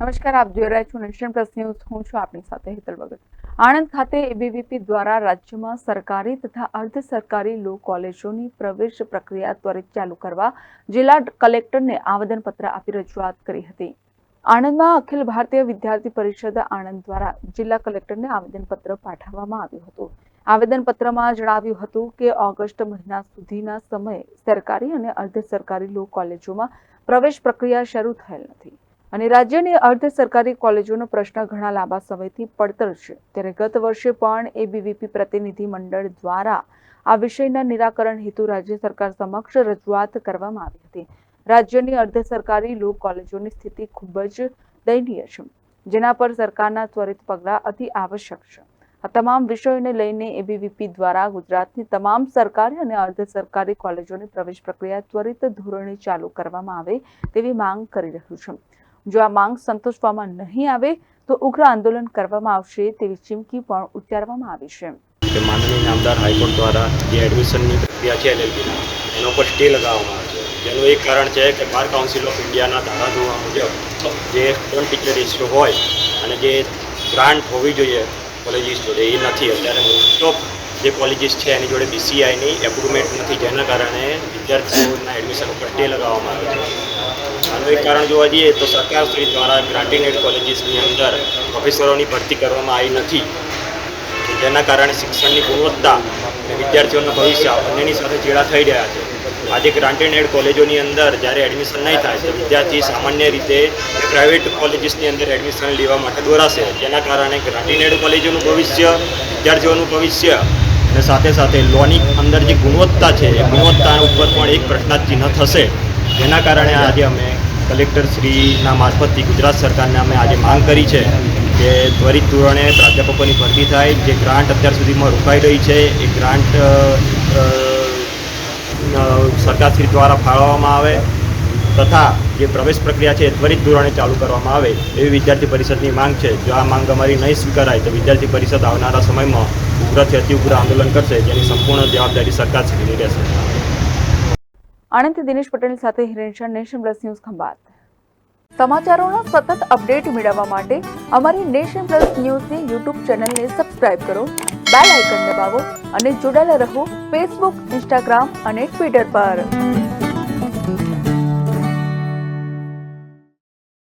નમસ્કાર, આપ જોઈ રહ્યા છો નેશન પ્લસ ન્યૂઝ. હું છું આપની સાથે હેતલ ભગત. આણંદ ખાતે એબીવીપી દ્વારા રાજ્યમાં સરકારી તથા અર્ધ સરકારી લો કોલેજોની પ્રવેશ પ્રક્રિયા ત્વરિત ચાલુ કરવા જિલ્લા કલેક્ટરને આવેદનપત્ર આપી રજૂઆત કરી હતી. આણંદમાં અખિલ ભારતીય વિદ્યાર્થી પરિષદ આણંદ દ્વારા જિલ્લા કલેક્ટરને આવેદનપત્ર પાઠવવામાં આવ્યું હતું. આવેદનપત્રમાં જણાવ્યું હતું કે ઓગસ્ટ મહિના સુધીના સમયે સરકારી અને અર્ધ સરકારી લો કોલેજોમાં પ્રવેશ પ્રક્રિયા શરૂ થયેલ નથી. અને રાજ્યની અર્ધ સરકારી કોલેજોનો પ્રશ્ન ઘણા લાંબા સમયથી પડતર છે. ત્યારે ગત વર્ષે પણ એબીવીપી પ્રતિનિધિ મંડળ દ્વારા આ વિષયના નિરાકરણ હેતુ રાજ્ય સરકાર સમક્ષ રજૂઆત કરવામાં આવી હતી. રાજ્યની અર્ધ સરકારી લો કોલેજોની સ્થિતિ ખૂબ જ દયનીય છે, જેના પર સરકારના ત્વરિત પગલાં અતિ આવશ્યક છે. આ તમામ વિષયોને લઈને એબીવીપી દ્વારા ગુજરાતની તમામ સરકારી અને અર્ધ સરકારી કોલેજોની પ્રવેશ પ્રક્રિયા ત્વરિત ધોરણે ચાલુ કરવામાં આવે તેવી માંગ કરી રહ્યું છે. જો આ માંગ સંતોષવામાં નહીં આવે, તો ઉગ્ર આંદોલન કરવામાં આવશે તેવી ચીમકી પણ ઉચ્ચારવામાં આવી છે. કે માનનીય નામદાર હાઈકોર્ટ દ્વારા જે એડમિશનની પ્રક્રિયા છે એલએલબીના, એના ઉપર સ્ટે લગાવવામાં આવે છે. જેનું એક કારણ છે કે બાર કાઉન્સિલ ઓફ ઇન્ડિયાના ધારાધોરણ મુજબ જે સ્ટુડન્ટ ટીચર ઇસ્યુ હોય અને જે ગ્રાન્ટ હોવી જોઈએ કોલેજીસ જોડે, એ નથી. અત્યારે મોસ્ટ ઓફ જે કોલેજીસ છે એની જોડે બીસીઆઈની એપ્રુવમેન્ટ નથી. જેના કારણે વિદ્યાર્થીઓના એડમિશન ઉપર સ્ટે લગાવવામાં આવે છે. એક કારણ જોવા જઈએ તો સરકાર શ્રી દ્વારા ગ્રાન્ટેડ કોલેજીસની અંદર ઓફિસરોની ભરતી કરવામાં આવી નથી. જેના કારણે શિક્ષણની ગુણવત્તા અને વિદ્યાર્થીઓનું ભવિષ્ય બંનેની સાથે ચેડા થઈ રહ્યા છે. આજે ગ્રાન્ટેડ કોલેજોની અંદર જ્યારે એડમિશન નહીં થાય તો વિદ્યાર્થી સામાન્ય રીતે પ્રાઇવેટ કોલેજીસની અંદર એડમિશન લેવા માટે દોરાશે. જેના કારણે ગ્રાન્ટેડ કોલેજોનું ભવિષ્ય, વિદ્યાર્થીઓનું ભવિષ્ય અને સાથે સાથે લોની અંદર જે ગુણવત્તા છે, એ ગુણવત્તા ઉપર પણ એક પ્રશ્નાર્થ ચિહ્ન થશે. જેના કારણે આજે અમે કલેક્ટર શ્રીના મારફતથી ગુજરાત સરકારને અમે આજે માંગ કરી છે કે ત્વરિત ધોરણે પ્રાધ્યાપકોની ભરતી થાય. જે ગ્રાન્ટ અત્યાર સુધીમાં રોકાઈ રહી છે, એ ગ્રાન્ટ સરકારશ્રી દ્વારા ફાળવવામાં આવે તથા જે પ્રવેશ પ્રક્રિયા છે એ ત્વરિત ધોરણે ચાલુ કરવામાં આવે એવી વિદ્યાર્થી પરિષદની માંગ છે. જો આ માંગ અમારી નહીં સ્વીકારાય તો વિદ્યાર્થી પરિષદ આવનારા સમયમાં ઉગ્રથી અતિ ઉગ્ર આંદોલન કરશે, જેની સંપૂર્ણ જવાબદારી સરકારશ્રીની રહેશે. આણંદથી દિનેશ પટેલ સાથે Hiren Shah nation plus news Khambhat. સમાચારોનો સતત અપડેટ મેળવવા માટે અમારી નેશન પ્લસ ન્યૂઝની યુટ્યુબ ચેનલને સબસ્ક્રાઇબ કરો, બેલ આઇકન દબાવો અને જોડાયેલા રહો ફેસબુક, ઇન્સ્ટાગ્રામ અને ટ્વિટર પર.